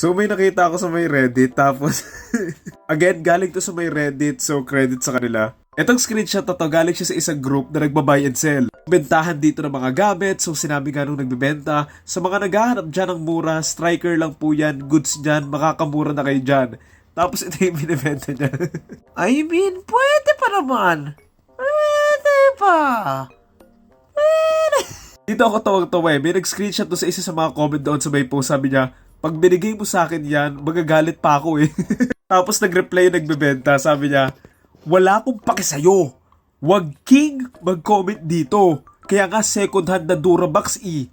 So may nakita ako sa may Reddit tapos again galing to sa may Reddit so credit sa kanila. Etong screenshot na to galing siya sa isang group na nagbabuy and sell. Bentahan dito ng mga gamit so sinabi nga nung nagbebenta sa mga naghahanap dyan ng mura, striker lang po yan, goods dyan, makakamura na kayo dyan. Tapos ito yung binibenta niya. I mean, pwede pa naman. Pwede pa. Dito ako tawag-tawa eh. May nag-screenshot doon sa isa sa mga comment doon sa may post. Sabi niya, pag binigay mo sa akin yan, magagalit pa ako eh. Tapos nag-reply nagbebenta. Sabi niya, wala akong pake sa'yo. Wag king mag-comment dito. Kaya nga second hand na Durabox e.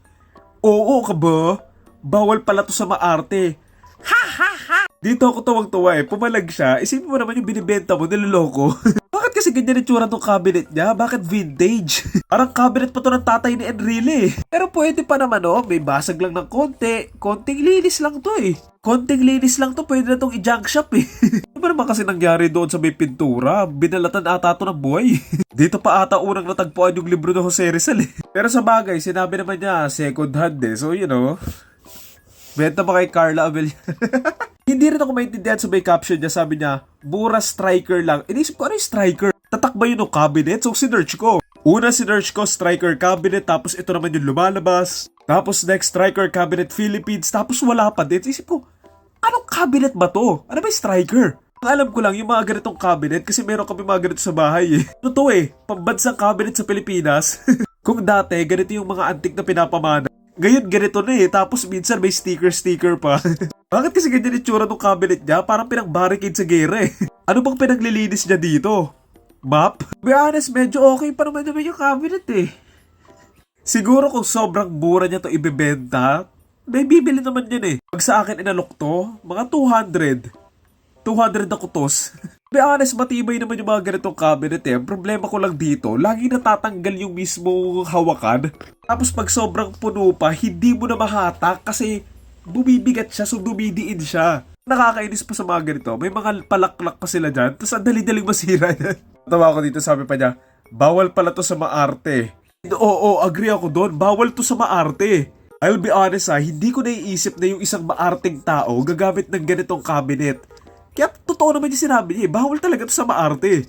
Oo ka ba? Bawal pala to sa maarte. Ha ha ha! Dito ako tawag-tawa eh. Pumalag siya. Isipin mo naman yung binibenta mo, niloloko. Kasi ganyan yung tsura ng cabinet niya? Bakit vintage? Parang cabinet pa to ng tatay ni Enrile. Pero pwede pa naman oh, may basag lang ng konti. Konting linis lang to eh. Konting linis lang to, pwede na tong i-junk shop eh. ano ba naman kasi nangyari doon sa may pintura? Binalatan ata to ng buhay. Dito pa ata unang natagpuan yung libro ng Jose Rizal eh. Pero sa bagay, sinabi naman niya second hand eh. So you know, benta pa kay Carla Abel. Hindi rin ako maintindihan sa may caption niya. Sabi niya, Bura striker lang. Inisip ko, ano yung striker? Tatakba yun ng cabinet? So, sinerch ko. Una sinerch ko, striker cabinet. Tapos ito naman yung lumalabas. Tapos next, striker cabinet Philippines. Tapos wala pa din. Isip ko, anong cabinet ba to? Ano ba yung striker? Alam ko lang, yung mga ganitong cabinet, kasi meron kami mga ganito sa bahay eh. Ano to eh? Pambansang cabinet sa Pilipinas. Kung dati, ganito yung mga antik na pinapamana. Ngayon, ganito na eh. Tapos minsan may sticker-sticker pa. Bakit kasi ganyan yung tsura ng cabinet niya? Parang pinang-barricade sa gera eh. Ano bang pinaglilinis niya dito? Map? Be honest, medyo okay pa naman naman yung cabinet eh. Siguro kung sobrang mura niya to ibebenta, may bibili naman yan eh. Pag sa akin inalok to, mga 200. 200 na kutos. To Be honest, matibay naman yung mga ganitong cabinet eh. Problema ko lang dito, lagi natatanggal yung mismo hawakan. Tapos pag sobrang puno pa, hindi mo na mahatak kasi bumibigat siya, so dumidiin siya. Nakakainis pa sa mga ganito. May mga palaklak pa sila dyan, tapos ang dali-daling masira. Tawa ko dito, sabi pa niya, bawal pala to sa maarte. Oo, agree ako doon. Bawal to sa maarte. I'll be honest ha, hindi ko naiisip na yung isang maarting tao gagamit ng ganitong cabinet. Kaya totoo naman yung sinabi niya, eh, bawal talaga to sa maarte.